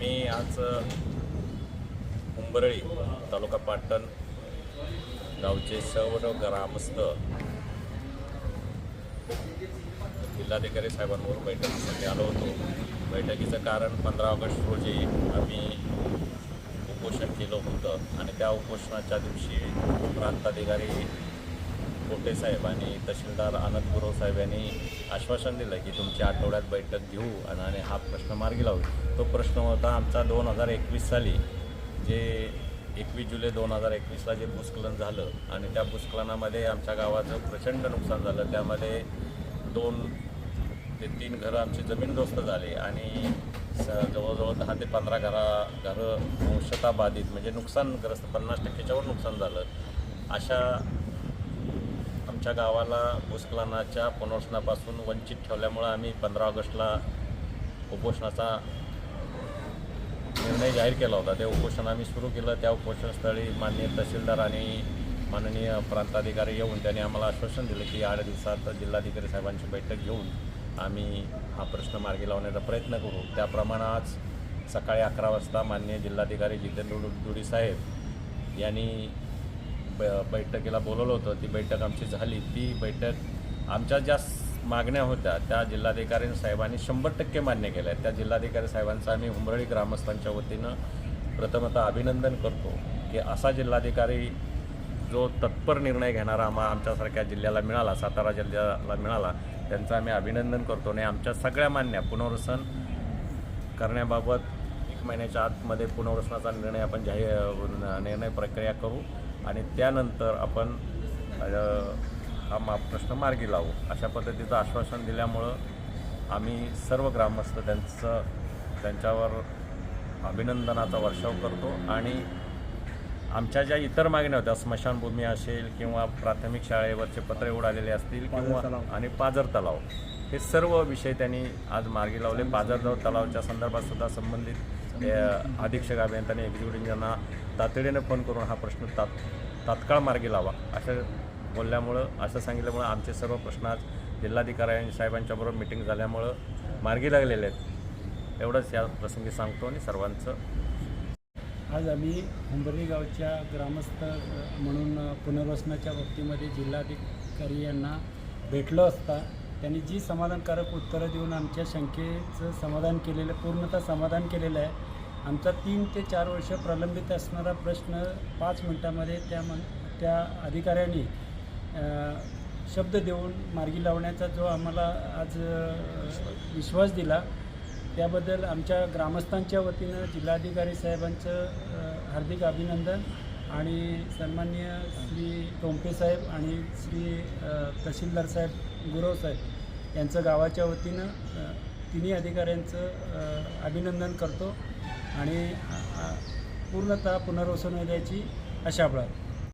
मी आज उंबरळी तालुका पाटण गावचे सर्व ग्रामस्थ जिल्हाधिकारी साहेबांवर बैठकीसाठी आलो होतो. बैठकीचं कारण पंधरा ऑगस्ट रोजी आम्ही उपोषण केलं होतं आणि त्या उपोषणाच्या दिवशी प्रांताधिकारी कोटे साहेब आणि तहसीलदार आनंद गुरव साहेब यांनी आश्वासन दिलं की तुमच्या आठवड्यात बैठक घेऊ आणि आणि हा प्रश्न मार्गी लावू. तो प्रश्न होता आमचा दोन हजार एकवीस साली जे एकवीस जुलै दोन हजार एकवीसला जे भूस्खलन झालं आणि त्या भूस्खलनामध्ये आमच्या गावाचं प्रचंड नुकसान झालं. त्यामध्ये दोन ते तीन घरं आमची जमीनदोस्त झाली आणि स जवळजवळ दहा ते पंधरा घरा घरं अंशता बाधित म्हणजे नुकसानग्रस्त पन्नास टक्क्याच्यावर नुकसान झालं. अशा आमच्या गावाला भूस्खलनाच्या पुनर्वसनापासून वंचित ठेवल्यामुळं आम्ही पंधरा ऑगस्टला उपोषणाचा निर्णय जाहीर केला होता. ते उपोषण आम्ही सुरू केलं. त्या उपोषणस्थळी माननीय तहसीलदार आणि माननीय प्रांताधिकारी येऊन त्यांनी आम्हाला आश्वासन दिलं की आठ दिवसात जिल्हाधिकारी साहेबांची बैठक घेऊन आम्ही हा प्रश्न मार्गी लावण्याचा प्रयत्न करू. त्याप्रमाणे आज सकाळी अकरा वाजता माननीय जिल्हाधिकारी जितेंद्र दुडी साहेब यांनी बैठकीला बोलवलं होतं. ती बैठक आमची झाली. ती बैठक आमच्या ज्या मागण्या होत्या त्या जिल्हाधिकारी साहेबांनी शंभर टक्के मान्य केल्या. त्या जिल्हाधिकारी साहेबांचं आम्ही उंबरळी ग्रामस्थांच्या वतीनं प्रथमतः अभिनंदन करतो की असा जिल्हाधिकारी जो तत्पर निर्णय घेणारा आम्हा आमच्यासारख्या जिल्ह्याला मिळाला सातारा जिल्ह्याला मिळाला त्यांचं आम्ही अभिनंदन करतो. आणि आमच्या सगळ्या मान्य पुनर्वसन करण्याबाबत एक महिन्याच्या आतमध्ये पुनर्वसनाचा निर्णय आपण जाहीर निर्णय प्रक्रिया करू. आणि त्यानंतर आपण हा मा प्रश्न मार्गी लावू. अशा पद्धतीचं आश्वासन दिल्यामुळं आम्ही सर्व ग्रामस्थ त्यांचं त्यांच्यावर अभिनंदनाचा वर्षाव करतो आणि आमच्या ज्या इतर मागण्या होत्या स्मशानभूमी असेल किंवा प्राथमिक शाळेवरचे पत्रे उडालेले असतील किंवा आणि पाझर तलाव हे सर्व विषय त्यांनी आज मार्गी लावले. पाझर तलावच्या संदर्भात सुद्धा संबंधित अधीक्षक अभियंत्यांनी एक्झिक्युटिव्ह यांना तातडीने फोन करून हा प्रश्न तात तात्काळ मार्गी लावा असं बोलल्यामुळं असं सांगितल्यामुळं आमचे सर्व प्रश्न आज जिल्हाधिकारी साहेबांच्याबरोबर मिटिंग झाल्यामुळं मार्गी लागलेले आहेत. एवढंच या प्रसंगी सांगतो आणि सर्वांचं आज आम्ही हुंबर्ली गावच्या ग्रामस्थ म्हणून पुनर्वसनाच्या बाबतीमध्ये जिल्हाधिकारी यांना भेटलो असता त्यांनी जी समाधानकारक उत्तरं देऊन आमच्या शंकेचं समाधान केलेलं पूर्णतः समाधान केलेलं आहे. आमचा तीन ते चार वर्ष प्रलंबित असणारा प्रश्न पाच मिनटामध्ये त्या मन त्या अधिकाऱ्यांनी शब्द देऊन मार्गी लावण्याचा जो आम्हाला आज विश्वास दिला त्याबद्दल आमच्या ग्रामस्थांच्या वतीनं जिल्हाधिकारी साहेबांचं हार्दिक अभिनंदन आणि सन्मान्य श्री टोंपे साहेब आणि श्री तहसीलदार साहेब गुरव साहेब यांचं गावाच्या वतीनं तिन्ही अधिकाऱ्यांचं अभिनंदन करतो आणि पूर्णतः पुनर्वसन होण्याची आशा बाळगतो.